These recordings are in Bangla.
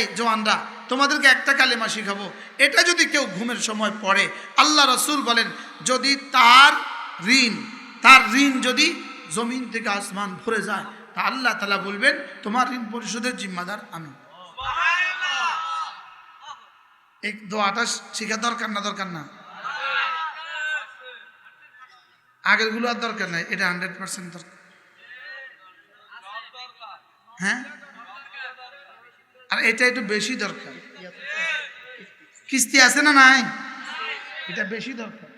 এই জওয়ানরা তোমাদেরকে একটা কালেমা শিখাবো। এটা যদি কেউ ঘুমের সময় পড়ে আল্লাহ রসুল বলেন যদি তার ঋণ তার ঋণ যদি জমিন থেকে আসমান ভরে যায় তা আল্লাহ তালা বলবেন তোমার ঋণ পরিশোধের জিম্মাদার আমি। এই দোয়াটা শেখা দরকার না দরকার না? আগেরগুলো আর দরকার নাই এটা হান্ড্রেড পার্সেন্ট দরকার। হ্যাঁ? আর এটা একটু বেশি দরকার। কিস্তি আছে না নাই? এটা বেশি দরকার।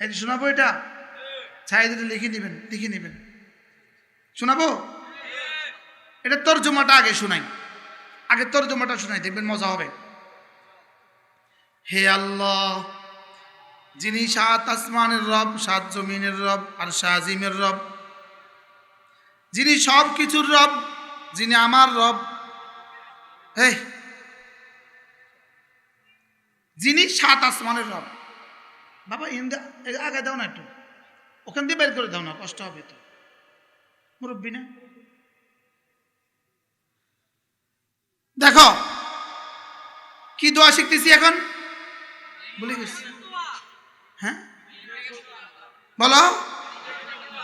এটা শোনাবো এটা? ছাই দিতে লিখে নেবেন লিখে নেবেন। শোনাবো? এটা তর্জমাটা আগে শোনাই। আগে তর্জমাটা শোনাই, দেখবেন মজা হবে। হে আল্লাহ, যিনি সাত আসমানের রব, সাত জমিনের রব, আর শাহজিমের রব। যিনি সব কিছুর রব, যিনি আমার রব যিনি সাত আসমানের রব। বাবা, ইন্দা আগে দাও না একটু। ওখান দিয়ে বের করে দাও না, কষ্ট হবে তো। মুরব্বী না? দেখো, কি দোয়া শিখতেছি এখন? বলে গেছি। হ্যাঁ? বলো।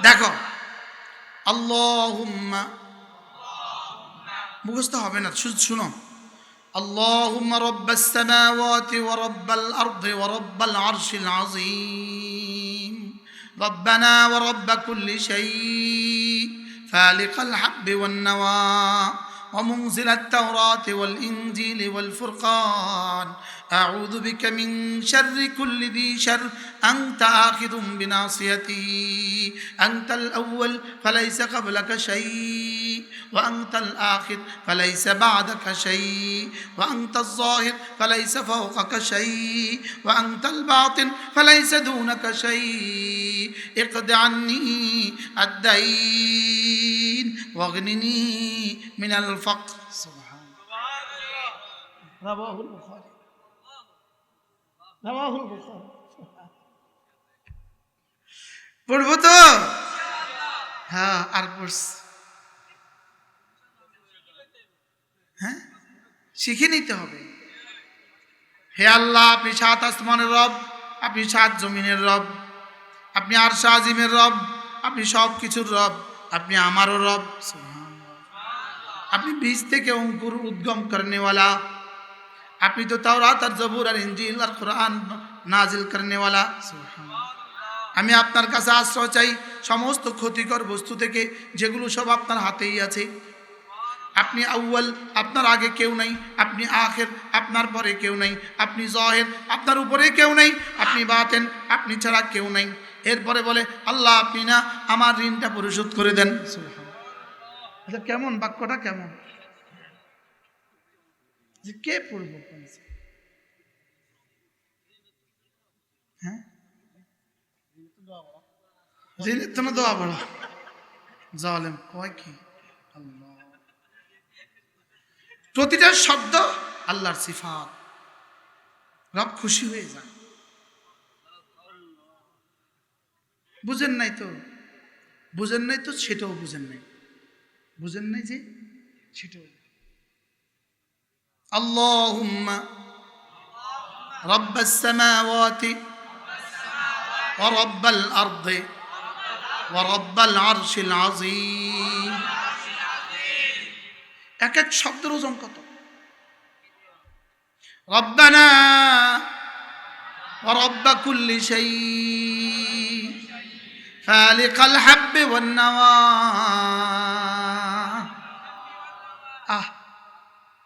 দেখো, আল্লাহুম্মা মুখস্থ হবে না শুধু শুনো اللهم رب السماوات ورب الأرض ورب العرش العظيم ربنا ورب كل شيء فالق الحب والنوى ومنزل التوراة والإنجيل والفرقان أعوذ بك من شر كل ذي شر. أنت آخذ بناصيتي. أنت الأول فليس قبلك شيء. وأنت الآخر فليس بعدك شيء. وأنت الظاهر فليس فوقك شيء. وأنت الباطن فليس دونك شيء. اقض عني الدين واغنني من الفقر. سبحان رواه البخاري. পড়ব তো? হ্যাঁ আর পড়ছি। হ্যাঁ? শিখে নিতে হবে। হে আল্লাহ, আপনি সাত আসমানের রব, আপনি সাত জমিনের রব, আপনি আর শাহজিমের রব, আপনি সব কিছুর রব, আপনি আমারও রব আপনি বীজ থেকে অঙ্কুর উদ্গম করেনেওয়ালা আপনি তো তাওরাত আর জবুর আর ইঞ্জিল আর কোরআন নাজিল করেনেওয়ালা। আমি আপনার কাছে আশ্রয় চাই সমস্ত ক্ষতিকর বস্তু থেকে যেগুলো সব আপনার হাতেই আছে। আপনি আউ্য়াল আপনার আগে কেউ নাই আপনি আখের আপনার পরে কেউ নাই আপনি জহের আপনার উপরে কেউ নাই আপনি বাতেন আপনি ছাড়া কেউ নাই। এরপরে বলে আল্লাহ আপনি না আমার ঋণটা পরিশোধ করে দেন। আচ্ছা কেমন? বাক্যটা কেমন? যে কে পড়ব হ্যাঁ? দোয়া জালেম কয় কি? আল্লাহ। প্রতিটা শব্দ আল্লাহর সিফাত। রব খুশি হয়ে যায়। বুঝেন নাই তো? বুঝেন নাই তো? সেটাও বুঝেন নাই। বুঝেন নাই যে? সেটাও আল্লাহুম্মা رب السماوات ورب الأرض ورب العرش العظيم এক এক শব্দের ওজন কত রব্বানা ورب كل شيء فالق الحب والنوى আহ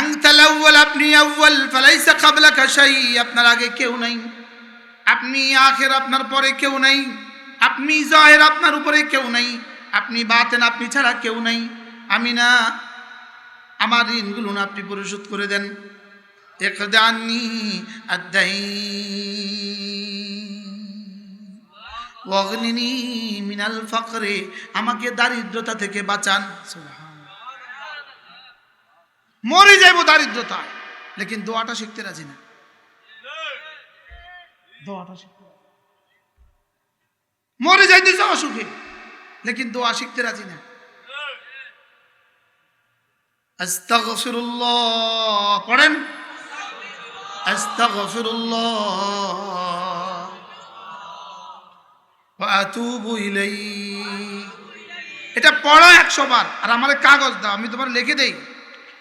আংতাল আউয়াল আপনি আউয়াল, ফালাইসা কাবলাকা শাই, আপনার আগে কেউ নাই। আপনি আখের আপনার পরে কেউ নাই। আপনি জাহের আপনার উপরে কেউ নাই। আপনি বাতেন আপনি ছাড়া কেউ নাই। আমি না আমার ঋণগুলো না আপনি পরিশোধ করে দেন। একদানি আদাই ওয়াগনিনি মিনাল ফাকরে, আমাকে দারিদ্রতা থেকে বাঁচান। মরে যাইব দারিদ্রতায়। লেকিন দোয়াটা শিখতে রাজি না। দোয়াটা শিখতে মরে যাইতেছে অসুখে লেকিন দোয়া শিখতে রাজি না। পড়েন। এটা পড়ো একশো বার, আর আমার কাগজ দাও, আমি তোমার লিখে দেই।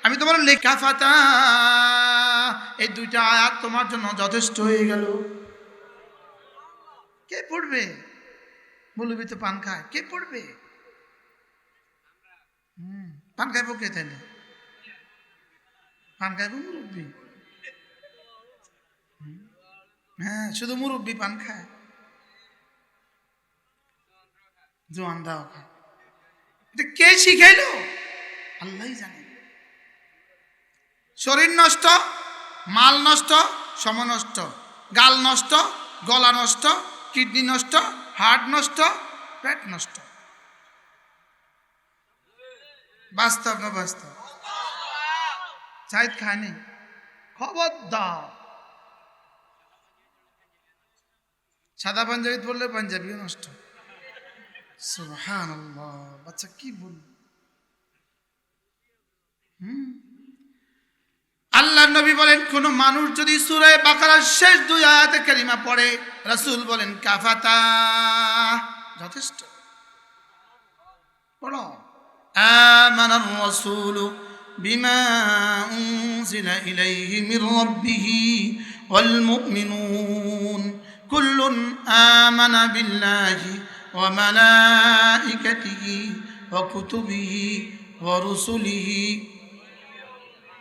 আমি তোমার লেখা ফাতা। এই দুইটা আয়াত তোমার জন্য যথেষ্ট হয়ে গেল। কে পড়বে? বলবি তো পান খায়। কে পড়বে? হুম, পান খাইবো কে তাইলে। পান খাইব মুরব্বী? হ্যাঁ শুধু মুরব্বী পান খায়। জোয়ান দাও খায়। কে শিখাইলো? আল্লাহ জানে। শরীর নষ্ট, মাল নষ্ট সম নষ্ট, গাল নষ্ট, গলা নষ্ট, কিডনি নষ্ট, হার্ট নষ্ট, পেট নষ্ট। বাস্তব না বাস্তব? চাইত খায়নি খবরদার। সাদা পাঞ্জাবি পড়লে পাঞ্জাবিও নষ্ট। বাচ্চা কি বল হুম? আল্লাহ নবী বলেন কোন মানুষ যদি সুরে বাকারার শেষ দুই আয়াতে কারিমা পড়ে রাসূল বলেন কাফাতা যথেষ্ট পড়ো آمن الرسول بما أنزل إليه من ربه والمؤمنون كل آمن بالله وملائكته وكتبه ورسله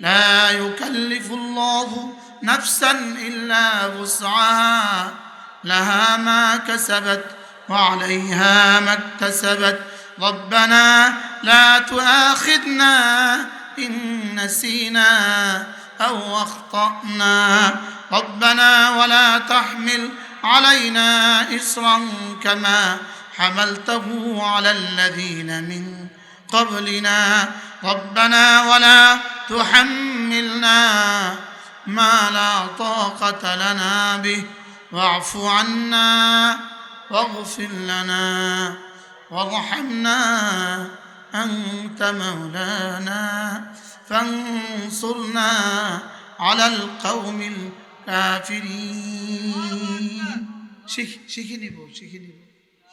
لا يكلف الله نفسا إلا وسعها لها ما كسبت وعليها ما اكتسبت. ربنا لا تؤاخذنا إن نسينا أو أخطأنا. ربنا ولا تحمل علينا إصرا كما حملته على الذين من قبلنا. ربنا ولا تحملنا ما لا طاقة لنا به. واعف عنا واغفر لنا وارحمنا. أنت مولانا. فانصرنا على القوم الكافرين. شيخ شيخ نبو شيخ نبو